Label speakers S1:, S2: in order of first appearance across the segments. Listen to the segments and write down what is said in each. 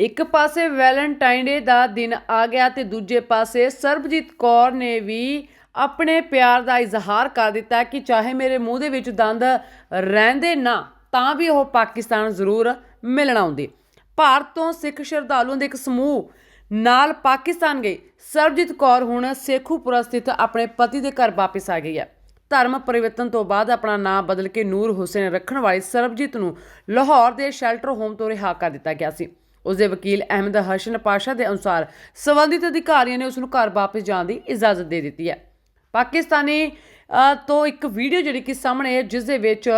S1: ਇੱਕ ਪਾਸੇ Valentine day ਦਾ ਦਿਨ ਆ ਗਿਆ ਤੇ ਦੂਜੇ ਪਾਸੇ ਸਰਬਜੀਤ ਕੌਰ ਨੇ ਵੀ ਆਪਣੇ ਪਿਆਰ ਦਾ ਇਜ਼ਹਾਰ ਕਰ ਦਿੱਤਾ ਕਿ ਚਾਹੇ ਮੇਰੇ ਮੂੰਹ ਦੇ ਵਿੱਚ ਦੰਦ ਰਹਿੰਦੇ ਨਾ, ਤਾਂ ਵੀ ਉਹ ਪਾਕਿਸਤਾਨ ਜ਼ਰੂਰ ਮਿਲਣ ਆਉਂਦੀ। ਭਾਰਤ ਤੋਂ ਸਿੱਖ ਸ਼ਰਧਾਲੂਆਂ ਦੇ ਇੱਕ ਸਮੂਹ ਨਾਲ ਪਾਕਿਸਤਾਨ ਗਈ ਸਰਬਜੀਤ ਕੌਰ ਹੁਣ ਸੇਖੂਪੁਰਾ ਸਥਿਤ ਆਪਣੇ ਪਤੀ ਦੇ ਘਰ ਵਾਪਸ ਆ ਗਈ ਹੈ। ਧਰਮ ਪਰਿਵਰਤਨ ਤੋਂ ਬਾਅਦ ਆਪਣਾ ਨਾਮ ਬਦਲ ਕੇ ਨੂਰ ਹੁਸੈਨ ਰੱਖਣ ਵਾਲੀ ਸਰਬਜੀਤ ਨੂੰ ਲਾਹੌਰ ਦੇ ਸ਼ੈਲਟਰ ਹੋਮ ਤੋਂ ਰਿਹਾ ਕਰ ਦਿੱਤਾ ਗਿਆ ਸੀ। ਉਸ ਦੇ ਵਕੀਲ ਅਹਿਮਦ ਹਰਸ਼ਨ ਪਾਸ਼ਾ ਦੇ ਅਨੁਸਾਰ ਸੰਬੰਧਿਤ ਅਧਿਕਾਰੀਆਂ ਨੇ ਉਸ ਨੂੰ ਘਰ ਵਾਪਸ ਜਾਣ ਦੀ ਇਜਾਜ਼ਤ ਦੇ ਦਿੱਤੀ ਹੈ। ਪਾਕਿਸਤਾਨੀ ਤੋਂ ਇੱਕ ਵੀਡੀਓ ਜਿਹੜੀ ਕਿ ਸਾਹਮਣੇ ਹੈ, ਜਿਸ ਦੇ ਵਿੱਚ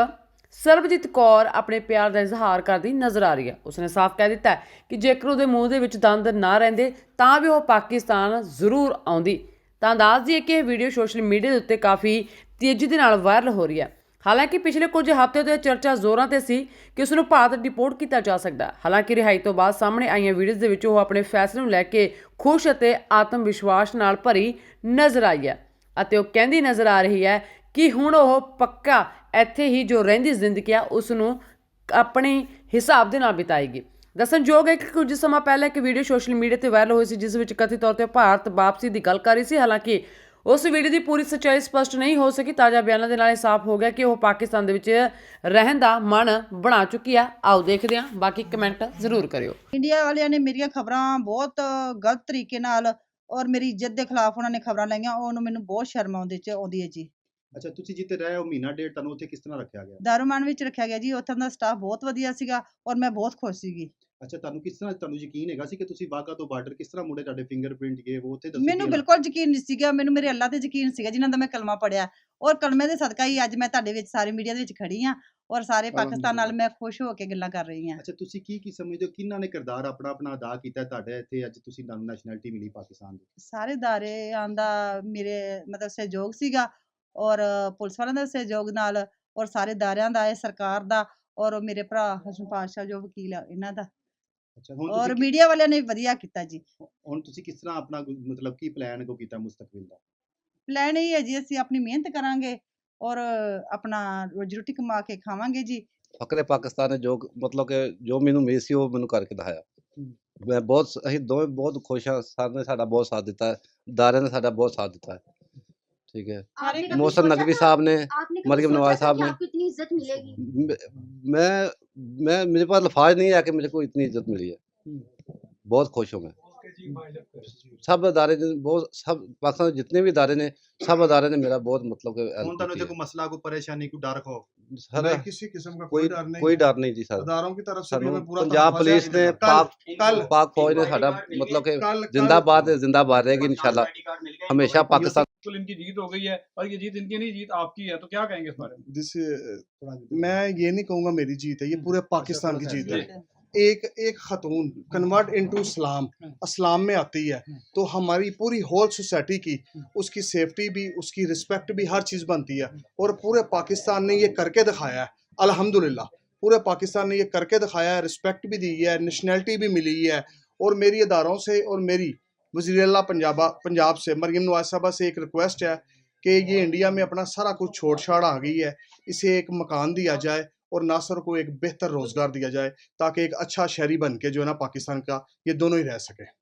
S1: ਸਰਬਜੀਤ ਕੌਰ ਆਪਣੇ ਪਿਆਰ ਦਾ ਇਜ਼ਹਾਰ ਕਰਦੀ ਨਜ਼ਰ ਆ ਰਹੀ ਹੈ। ਉਸਨੇ ਸਾਫ਼ ਕਹਿ ਦਿੱਤਾ ਕਿ ਜੇਕਰ ਉਹਦੇ ਮੂੰਹ ਦੇ ਵਿੱਚ ਦੰਦ ਨਾ ਰਹਿੰਦੇ, ਤਾਂ ਵੀ ਉਹ ਪਾਕਿਸਤਾਨ ਜ਼ਰੂਰ ਆਉਂਦੀ। ਤਾਂ ਦੱਸ ਦਈਏ ਕਿ ਇਹ ਵੀਡੀਓ ਸੋਸ਼ਲ ਮੀਡੀਆ ਦੇ ਉੱਤੇ ਕਾਫੀ ਤੇਜ਼ੀ ਦੇ ਨਾਲ ਵਾਇਰਲ ਹੋ ਰਹੀ ਹੈ। ਹਾਲਾਂਕਿ ਪਿਛਲੇ ਕੁਝ ਹਫ਼ਤੇ ਤੋਂ ਚਰਚਾ ਜ਼ੋਰਾਂ ਤੇ ਸੀ ਕਿ ਉਸ ਨੂੰ ਭਾਰਤ ਡਿਪੋਰਟ ਕੀਤਾ ਜਾ ਸਕਦਾ ਹਾਲਾਂਕਿ ਰਿਹਾਈ ਤੋਂ ਬਾਅਦ ਸਾਹਮਣੇ ਆਈਆਂ ਵੀਡੀਓਜ਼ ਦੇ ਵਿੱਚ ਉਹ ਆਪਣੇ ਫੈਸਲੇ ਨੂੰ ਲੈ ਕੇ ਖੁਸ਼ ਅਤੇ ਆਤਮ ਵਿਸ਼ਵਾਸ ਨਾਲ ਭਰੀ ਨਜ਼ਰ ਆਈ ਹੈ ਅਤੇ ਉਹ ਕਹਿੰਦੀ ਨਜ਼ਰ ਆ ਰਹੀ ਹੈ ਕਿ ਹੁਣ ਉਹ ਪੱਕਾ ਇੱਥੇ ਹੀ ਜੋ ਰਹਿੰਦੀ ਜ਼ਿੰਦਗੀ ਆ, ਉਸ ਨੂੰ ਆਪਣੇ ਹਿਸਾਬ ਦੇ ਨਾਲ ਬਿਤਾਏਗੀ। ਦੱਸਣਯੋਗ ਹੈ ਕਿ ਕੁਝ ਸਮਾਂ ਪਹਿਲਾਂ ਇੱਕ ਵੀਡੀਓ ਸੋਸ਼ਲ ਮੀਡੀਆ ਤੇ ਵਾਇਰਲ ਹੋਈ ਸੀ, ਜਿਸ ਵਿੱਚ ਕਥਿਤ ਤੌਰ ਤੇ ਭਾਰਤ ਵਾਪਸੀ ਦੀ ਗੱਲ ਕਰ ਰਹੀ ਸੀ। ਹਾਲਾਂਕਿ ਉਸ ਵੀਡੀਓ ਦੀ ਪੂਰੀ ਸੱਚਾਈ ਸਪਸ਼ਟ ਨਹੀਂ ਹੋ ਸਕੀ। ਤਾਜ਼ਾ ਬਿਆਨਾਂ ਦੇ ਨਾਲ ਇਹ ਸਾਫ਼ ਹੋ ਗਿਆ ਕਿ ਉਹ ਪਾਕਿਸਤਾਨ ਦੇ ਵਿੱਚ ਰਹਿਣ ਦਾ ਮਨ ਬਣਾ ਚੁੱਕੀ ਆ। ਆਓ ਦੇਖਦੇ ਹਾਂ। ਬਾਕੀ ਕਮੈਂਟ ਜ਼ਰੂਰ ਕਰਿਓ।
S2: ਇੰਡੀਆ ਵਾਲਿਆਂ ਨੇ ਮੇਰੀਆਂ ਖਬਰਾਂ ਬਹੁਤ ਗਲਤ ਤਰੀਕੇ ਨਾਲ ਔਰ ਮੇਰੀ ਇੱਜ਼ਤ ਦੇ ਖਿਲਾਫ ਉਹਨਾਂ ਨੇ ਖਬਰਾਂ ਲਾਈਆਂ। ਉਹਨੂੰ ਮੈਨੂੰ ਬਹੁਤ ਸ਼ਰਮ ਆਉਂਦੀ ਚ ਆਉਂਦੀ ਹੈ ਜੀ।
S3: ਅੱਛਾ ਤੁਸੀਂ ਜਿੱਥੇ ਰਹੇ ਹੋ ਮਹੀਨਾ ਡੇਢ ਤੁਹਾਨੂੰ ਉੱਥੇ ਕਿਸ ਤਰ੍ਹਾਂ ਰੱਖਿਆ ਗਿਆ?
S2: ਦਾਰੂਮਾਨ ਵਿੱਚ ਰੱਖਿਆ ਗਿਆ ਜੀ। ਉੱਥੋਂ ਦਾ ਸਟਾਫ ਬਹੁਤ ਵਧੀਆ ਸੀਗਾ ਔਰ ਮੈਂ ਬਹੁਤ ਖੁਸ਼ ਸੀਗੀ।
S3: ਅੱਛਾ ਤੁਹਾਨੂੰ ਕਿਸ ਤਰ੍ਹਾਂ ਤੁਹਾਨੂੰ ਯਕੀਨ ਹੈਗਾ ਸੀ ਕਿ ਤੁਸੀਂ ਬਾਗਾ ਤੋਂ ਬਾਰਡਰ ਕਿਸ ਤਰ੍ਹਾਂ ਮੁੰਡੇ ਤੁਹਾਡੇ ਫਿੰਗਰਪ੍ਰਿੰਟ ਗਏ ਉਹ ਉੱਥੇ ਦੱਸੋ
S2: ਮੈਨੂੰ ਬਿਲਕੁਲ ਯਕੀਨ ਨਹੀਂ ਸੀਗਾ ਮੈਨੂੰ ਮੇਰੇ ਅੱਲਾ ਤੇ ਯਕੀਨ ਸੀਗਾ ਜਿਨ੍ਹਾਂ ਦਾ ਮੈਂ ਕਲਮਾ ਪੜਿਆ ਔਰ ਕਲਮੇ ਦੇ ਸਦਕਾ ਹੀ ਅੱਜ ਮੈਂ ਤੁਹਾਡੇ ਵਿੱਚ ਸਾਰੇ ਮੀਡੀਆ ਦੇ ਵਿੱਚ ਖੜੀ ਆ ਔਰ ਸਾਰੇ ਪਾਕਿਸਤਾਨ ਨਾਲ ਮੈਂ ਖੁਸ਼ ਹੋ ਕੇ ਗੱਲਾਂ ਕਰ ਰਹੀ ਹਾਂ।
S3: ਅੱਛਾ ਤੁਸੀਂ ਕੀ ਕੀ ਸਮਝਦੇ ਹੋ? ਕਿਹਨਾਂ ਨੇ ਕਿਰਦਾਰ ਆਪਣਾ ਆਪਣਾ ਅਦਾ ਕੀਤਾ ਤੁਹਾਡੇ ਇੱਥੇ? ਅੱਜ ਤੁਸੀਂ ਤੁਹਾਨੂੰ ਨੈਸ਼ਨੈਲਿਟੀ ਮਿਲੀ ਪਾਕਿਸਤਾਨ ਦੀ।
S2: ਸਾਰੇ ਦਾਰਿਆਂ ਦਾ ਮੇਰੇ ਮਤਲਬ ਸਹਿਯੋਗ ਸੀਗਾ ਔਰ ਪੁਲਿਸ ਵਾਲਿਆਂ ਦਾ ਸਹਿਯੋਗ ਨਾਲ ਔਰ ਸਾਰੇ ਦਾਰਿਆਂ ਦਾ ਇਹ ਸਰਕਾਰ ਦਾ ਔਰ ਮੇਰੇ ਭਰਾ ਹਸਨ ਪਾਸ਼ਾ ਜੋ ਵਕੀਲ ਆ ਇਹਨਾਂ ਦਾ।
S3: ਅੱਛਾ ਹੁਣ
S2: ਔਰ
S3: ਤੁਸੀਂ
S2: ਮੀਡੀਆ ਵਾਲਿਆਂ ਨੇ ਵਧੀਆ ਕੀਤਾ ਜੀ।
S3: ਹੁਣ ਤੁਸੀਂ ਕਿਸ ਤਰ੍ਹਾਂ ਆਪਣਾ ਮਤਲਬ ਕੀ ਪਲਾਨ ਕੋ ਕੀਤਾ ਮੁਸਤਕਬਲ ਦਾ?
S2: ਪਲਾਨ ਇਹ ਹੈ ਜੀ ਅਸੀਂ ਆਪਣੀ ਮਿਹਨਤ ਕਰਾਂਗੇ ਔਰ ਆਪਣਾ ਰੋਜੀ ਰੋਟੀ ਕਮਾ ਕੇ ਖਾਵਾਂਗੇ ਜੀ।
S4: ਫਕਰੇ ਪਾਕਿਸਤਾਨ ਨੇ ਜੋ ਮਤਲਬ ਕਿ ਜੋ ਮੈਨੂੰ ਉਮੀਦ ਸੀ ਉਹ ਮੈਨੂੰ ਕਰਕੇ ਦਿਖਾਇਆ।
S3: ਹੂੰ।
S4: ਮੈਂ ਬਹੁਤ ਅਸੀਂ ਦੋਵੇਂ ਬਹੁਤ ਖੁਸ਼ ਹਾਂ ਸਰ ਨੇ ਸਾਡਾ ਬਹੁਤ ਸਾਥ ਦਿੱਤਾ ਹੈ ਦਾਰਿਆਂ ਨੇ ਸਾਡਾ ਬਹੁਤ ਸਾਥ ਦਿੱਤਾ। ਹੈ ٹھیک ہے۔ محسن نقوی صاحب نے مریم مطلب نواز صاحب نے میں میں میرے پاس لفاظ نہیں ہے کہ مجھے کو اتنی عزت ملی ہے۔ بہت خوش ہوں میں۔ سب ادارے نے بہت سب پاکستان جتنے بھی
S3: ادارے
S4: نے
S3: سب
S4: ادارے
S3: نے
S4: میرا
S3: بہت مطلب کہ کوئی مسئلہ کو پریشانی
S4: کو
S5: ڈر ہو کسی قسم
S4: کا
S5: کوئی ڈر نہیں۔
S4: کوئی
S5: ڈر
S4: نہیں جی سر۔ اداروں
S5: کی طرف سے پورا پنجاب
S4: پولیس
S5: نے پاک
S4: پاک
S5: فوج
S4: نے
S5: ساڈا
S4: مطلب
S5: کہ
S4: زندہ
S5: باد
S4: زندہ باد رہے گی انشاءاللہ۔ ہمیشہ
S5: پاکستان
S4: چل ان کی جیت ہو گئی ہے
S6: اور یہ جیت ان کی نہیں جیت آپ کی ہے تو کیا کہیں گے اس بارے میں؟ میں یہ نہیں
S5: کہوں گا میری جیت ہے یہ پورے پاکستان کی جیت ہے۔ ایک ایک خاتون کنورٹ انٹو اسلام اسلام میں آتی ہے۔ تو ہماری پوری ہول سوسائٹی کی اس کی سیفٹی بھی اس کی رسپیکٹ بھی ہر چیز بنتی ہے۔ اور پورے پاکستان نے یہ کر کے دکھایا ہے۔ الحمدللہ۔ پورے پاکستان نے یہ کر کے دکھایا ہے رسپیکٹ بھی دی ہے نیشنلٹی بھی ملی ہے۔ اور میری اداروں سے اور میری وزیر اللہ پنجاب سے مریم نواز صاحبہ سے ایک ریکویسٹ ہے کہ یہ انڈیا میں اپنا سارا کچھ چھوڑ چھاڑ آ گئی ہے اسے ایک مکان دیا جائے اور ناصر کو ایک بہتر روزگار دیا جائے تاکہ ایک اچھا شہری بن کے جو ہے نا پاکستان کا یہ دونوں ہی رہ سکے